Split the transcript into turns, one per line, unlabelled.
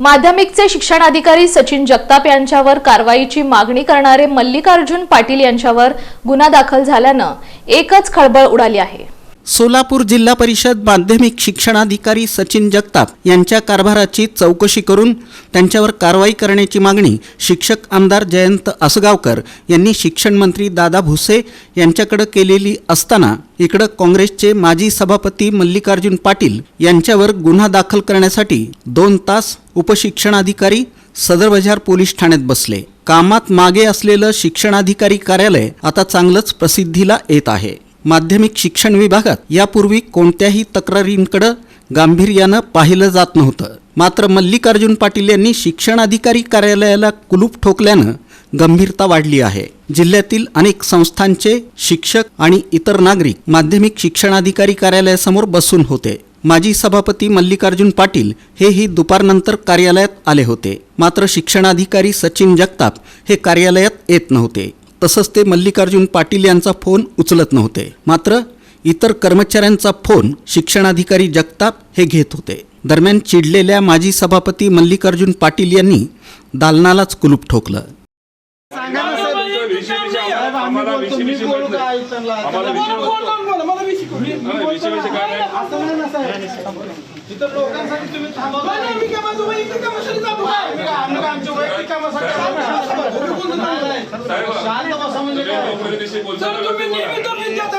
माध्यमिकचे शिक्षणाधिकारी सचिन जगताप यांच्यावर कारवाईची मागणी करणारे मल्लिकार्जुन पाटील यांच्यावर गुन्हा दाखल झाल्यानं एकच खळबळ उडाली आहे.
सोलापूर जिल्हा परिषद माध्यमिक शिक्षणाधिकारी सचिन जगताप यांच्या कारभाराची चौकशी करून त्यांच्यावर कारवाई करण्याची मागणी शिक्षक आमदार जयंत असगावकर यांनी शिक्षण मंत्री दादा भुसे यांच्याकडे केलेली असताना इकडं काँग्रेसचे माजी सभापती मल्लिकार्जुन पाटील यांच्यावर गुन्हा दाखल करण्यासाठी दोन तास उपशिक्षणाधिकारी सदर बाजार पोलीस ठाण्यात बसले. कामात मागे असलेलं शिक्षणाधिकारी कार्यालय आता चांगलंच प्रसिद्धीला येत आहे. माध्यमिक शिक्षण विभागात यापूर्वी कोणत्याही तक्रारींकडे गांभीर्यानं पाहिलं जात नव्हतं. मात्र मल्लिकार्जुन पाटील यांनी शिक्षणाधिकारी कार्यालयाला कुलूप ठोकल्यानं गंभीरता वाढली आहे. जिल्ह्यातील अनेक संस्थांचे शिक्षक आणि इतर नागरिक माध्यमिक शिक्षणाधिकारी कार्यालयासमोर बसून होते. माजी सभापती मल्लिकार्जुन पाटील हेही दुपारनंतर कार्यालयात आले होते. मात्र शिक्षणाधिकारी सचिन जगताप हे कार्यालयात येत नव्हते. तसंच ते मल्लिकार्जुन पाटील यांचा फोन उचलत नव्हते. मात्र इतर कर्मचाऱ्यांचा फोन शिक्षणाधिकारी जगताप हे घेत होते. दरम्यान चिडलेल्या माजी सभापती मल्लिकार्जुन पाटील यांनी दालनालाच कुलूप ठोकलं.
आम्हाला विषय विषय माहीत नाही. आम्हाला विषय
विषय.
काय नाही.
साहेब. तुम्ही? तुम्ही कोणतं